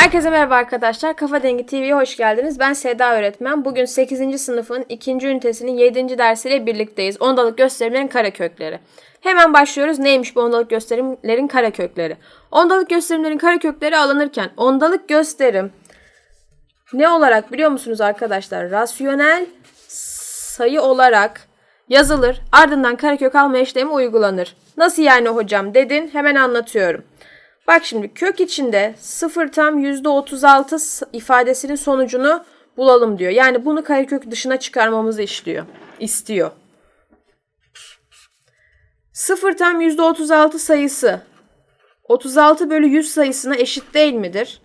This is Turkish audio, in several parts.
Herkese merhaba arkadaşlar. Kafa Dengi TV'ye hoş geldiniz. Ben Seda öğretmen. Bugün 8. sınıfın 2. ünitesinin 7. dersiyle birlikteyiz. Ondalık gösterimlerin karekökleri. Hemen başlıyoruz. Neymiş bu ondalık gösterimlerin karekökleri? Ondalık gösterimlerin karekökleri alınırken ondalık gösterim ne olarak biliyor musunuz arkadaşlar? Rasyonel sayı olarak yazılır. Ardından karekök alma işlemi uygulanır. Nasıl yani hocam dedin? Hemen anlatıyorum. Bak şimdi kök içinde 0 tam %36 s- ifadesinin sonucunu bulalım diyor. Yani bunu karekök dışına çıkarmamızı işliyor. istiyor. 0 tam %36 sayısı 36 bölü 100 sayısına eşit değil midir?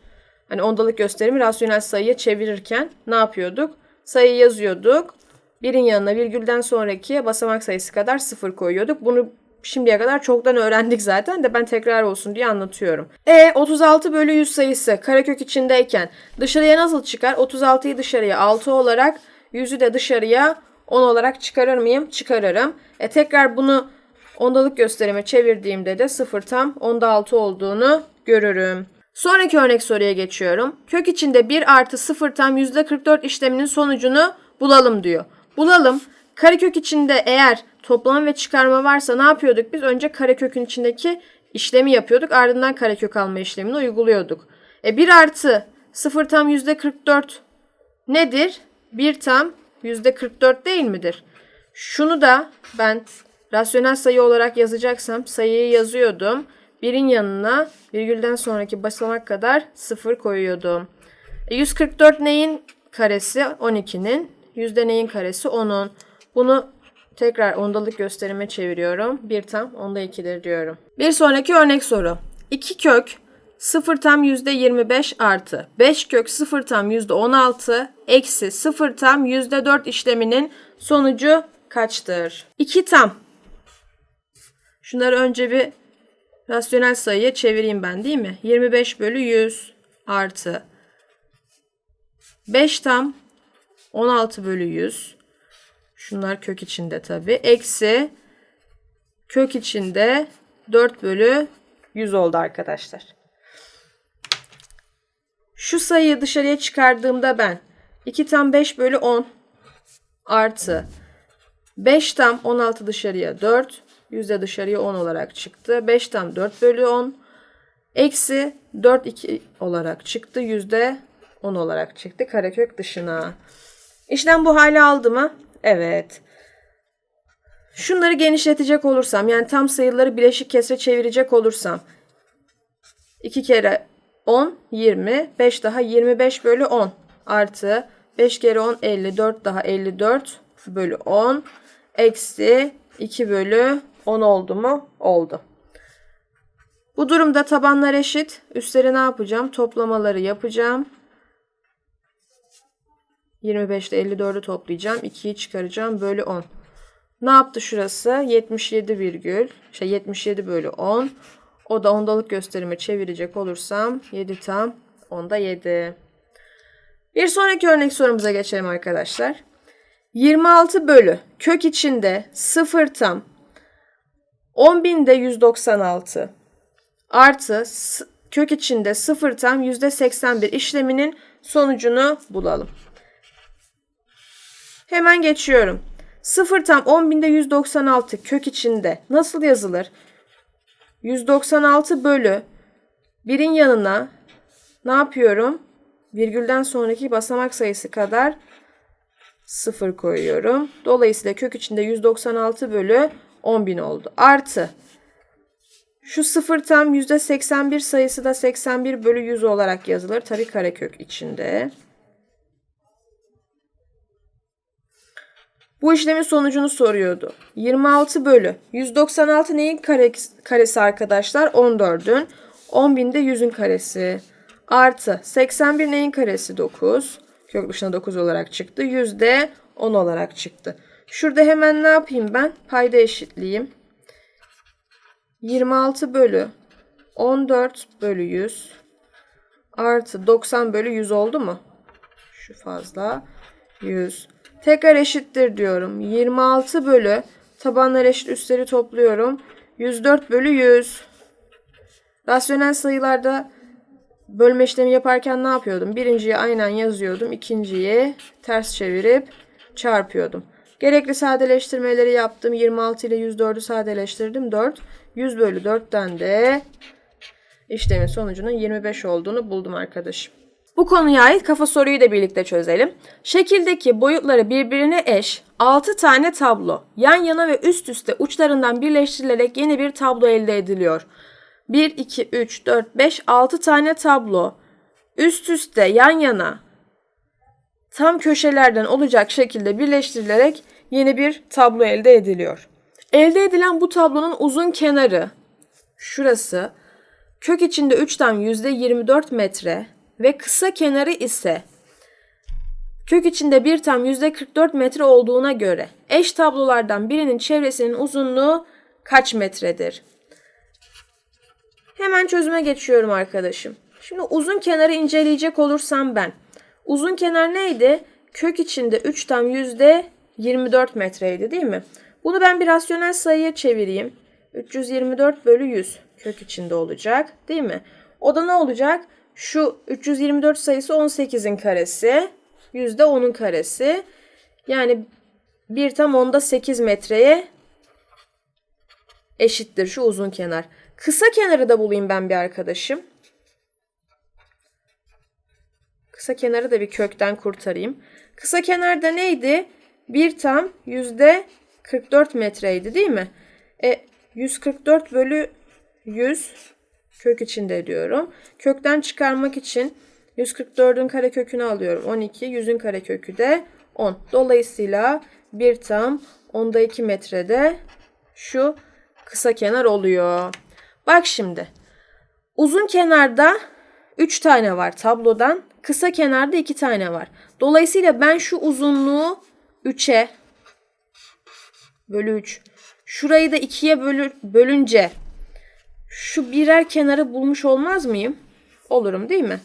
Hani ondalık gösterimi rasyonel sayıya çevirirken ne yapıyorduk? Sayı yazıyorduk. Birin yanına virgülden sonraki basamak sayısı kadar sıfır koyuyorduk. Bunu şimdiye kadar çoktan öğrendik zaten de ben tekrar olsun diye anlatıyorum. E 36 bölü 100 sayısı karekök içindeyken dışarıya nasıl çıkar? 36'yı dışarıya 6 olarak 100'ü de dışarıya 10 olarak çıkarır mıyım? Çıkarırım. E tekrar bunu ondalık gösterime çevirdiğimde de 0 tam onda 6 olduğunu görürüm. Sonraki örnek soruya geçiyorum. Kök içinde 1 artı 0 tam %44 işleminin sonucunu bulalım diyor. Bulalım. Karekök içinde eğer toplam ve çıkarma varsa ne yapıyorduk biz? Önce karekökün içindeki işlemi yapıyorduk. Ardından karekök alma işlemini uyguluyorduk. E 1 artı 0 tam %44 nedir? 1 tam %44 değil midir? Şunu da ben rasyonel sayı olarak yazacaksam sayıyı yazıyordum. Birin yanına virgülden sonraki basamak kadar sıfır koyuyordum. E, 144 neyin karesi? 12'nin. Yüzde neyin karesi? 10'un. Bunu tekrar ondalık gösterime çeviriyorum. 1 tam onda 2'dir diyorum. Bir sonraki örnek soru. 2 kök 0 tam yüzde 25 artı 5 kök 0 tam yüzde 16 eksi 0 tam yüzde 4 işleminin sonucu kaçtır? 2 tam. Şunları önce bir rasyonel sayıya çevireyim ben değil mi? 25 bölü 100 artı 5 tam 16 bölü 100. Şunlar kök içinde tabi. Eksi kök içinde 4 bölü 100 oldu arkadaşlar. Şu sayıyı dışarıya çıkardığımda ben 2 tam 5 bölü 10 artı 5 tam 16 dışarıya 4. Yüzde dışarıya 10 olarak çıktı. 5 tam 4 bölü 10. Eksi 4 2 olarak çıktı. Yüzde 10 olarak çıktı. Karekök dışına. İşlem bu hale aldı mı? Evet. Şunları genişletecek olursam yani tam sayıları bileşik kesre çevirecek olursam 2 kere 10 20 5 daha 25 bölü 10 artı 5 kere 10 54 daha 54 bölü 10 eksi 2 bölü 10 oldu mu? Oldu. Bu durumda tabanlar eşit. Üstleri ne yapacağım? Toplamaları yapacağım. 25 ile 54'ü toplayacağım. 2'yi çıkaracağım. Bölü 10. Ne yaptı şurası? 77 virgül. Şey 77 bölü 10. O da ondalık gösterime çevirecek olursam 7 tam onda 7. Bir sonraki örnek sorumuza geçelim arkadaşlar. 26 bölü kök içinde 0 tam 10.000'de 196 artı kök içinde 0 tam %81 işleminin sonucunu bulalım. Hemen geçiyorum. 0 tam 10.000'de 196 kök içinde nasıl yazılır? 196 bölü birin yanına ne yapıyorum? Virgülden sonraki basamak sayısı kadar 0 koyuyorum. Dolayısıyla kök içinde 196 bölü 10.000 oldu. Artı şu 0 tam %81 sayısı da 81 bölü 100 olarak yazılır. Tabii karekök içinde. Bu işlemin sonucunu soruyordu. 26 bölü 196 neyin kare, karesi arkadaşlar? 14'ün. 10.000'de 100'ün karesi. Artı 81 neyin karesi? 9. Kök dışına 9 olarak çıktı. Yüzde 10 olarak çıktı. Şurada hemen ne yapayım ben? Payda eşitleyeyim. 26 bölü 14 bölü 100 artı 90 bölü 100 oldu mu? Şu fazla 100. Tekrar eşittir diyorum. 26 bölü tabanlar eşit üstleri topluyorum. 104 bölü 100. Rasyonel sayılarda bölme işlemi yaparken ne yapıyordum? Birinciyi aynen yazıyordum. ikinciyi ters çevirip çarpıyordum. Gerekli sadeleştirmeleri yaptım. 26 ile 104'ü sadeleştirdim. 4. 100 bölü 4'ten de işlemin sonucunun 25 olduğunu buldum arkadaşım. Bu konuya ait kafa soruyu da birlikte çözelim. Şekildeki boyutları birbirine eş 6 tane tablo yan yana ve üst üste uçlarından birleştirilerek yeni bir tablo elde ediliyor. 1, 2, 3, 4, 5, 6 tane tablo üst üste yan yana tam köşelerden olacak şekilde birleştirilerek yeni bir tablo elde ediliyor. Elde edilen bu tablonun uzun kenarı şurası kök içinde 3 tam %24 metre ve kısa kenarı ise kök içinde 1 tam %44 metre olduğuna göre eş tablolardan birinin çevresinin uzunluğu kaç metredir? Hemen çözüme geçiyorum arkadaşım. Şimdi uzun kenarı inceleyecek olursam ben. Uzun kenar neydi? Kök içinde 3 tam yüzde 24 metreydi değil mi? Bunu ben bir rasyonel sayıya çevireyim. 324 bölü 100 kök içinde olacak değil mi? O da ne olacak? Şu 324 sayısı 18'in karesi. Yüzde 10'un karesi. Yani 1 tam onda 8 metreye eşittir şu uzun kenar. Kısa kenarı da bulayım ben bir arkadaşım. Kısa kenarı da bir kökten kurtarayım. Kısa kenarda neydi? 1 tam yüzde 44 metreydi değil mi? E 144 bölü 100 kök içinde diyorum. Kökten çıkarmak için 144'ün karekökünü alıyorum. 12, 100'ün karekökü de 10. Dolayısıyla 1 tam onda 2 metrede şu kısa kenar oluyor. Bak şimdi. Uzun kenarda 3 tane var tablodan. Kısa kenarda 2 tane var. Dolayısıyla ben şu uzunluğu 3'e bölü 3. Şurayı da 2'ye bölü, bölünce şu birer kenarı bulmuş olmaz mıyım? Olurum değil mi?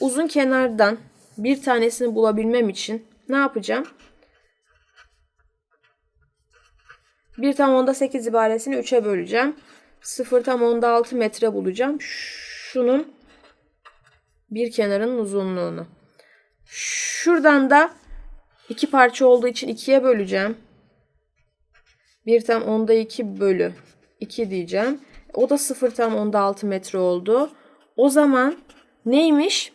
Uzun kenardan bir tanesini bulabilmem için ne yapacağım? 1 tam onda 8 ibaresini 3'e böleceğim. 0 tam onda 6 metre bulacağım. Şunun bir kenarının uzunluğunu. Şuradan da iki parça olduğu için 2'ye böleceğim. 1 tam onda 2 bölü 2 diyeceğim. O da 0 tam onda 6 metre oldu. O zaman neymiş?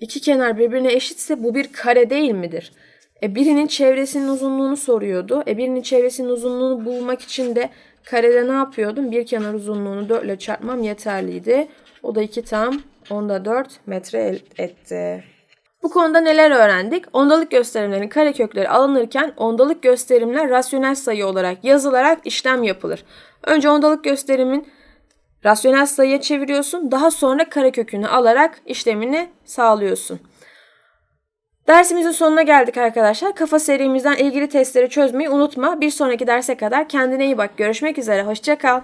İki kenar birbirine eşitse bu bir kare değil midir? E birinin çevresinin uzunluğunu soruyordu. E birinin çevresinin uzunluğunu bulmak için de karede ne yapıyordum? Bir kenar uzunluğunu 4 ile çarpmam yeterliydi. O da 2 tam onda 4 metre etti. Bu konuda neler öğrendik? Ondalık gösterimlerin karekökleri alınırken ondalık gösterimler rasyonel sayı olarak yazılarak işlem yapılır. Önce ondalık gösterimin rasyonel sayıya çeviriyorsun. Daha sonra karekökünü alarak işlemini sağlıyorsun. Dersimizin sonuna geldik arkadaşlar. Kafa serimizden ilgili testleri çözmeyi unutma. Bir sonraki derse kadar kendine iyi bak. Görüşmek üzere. Hoşçakal.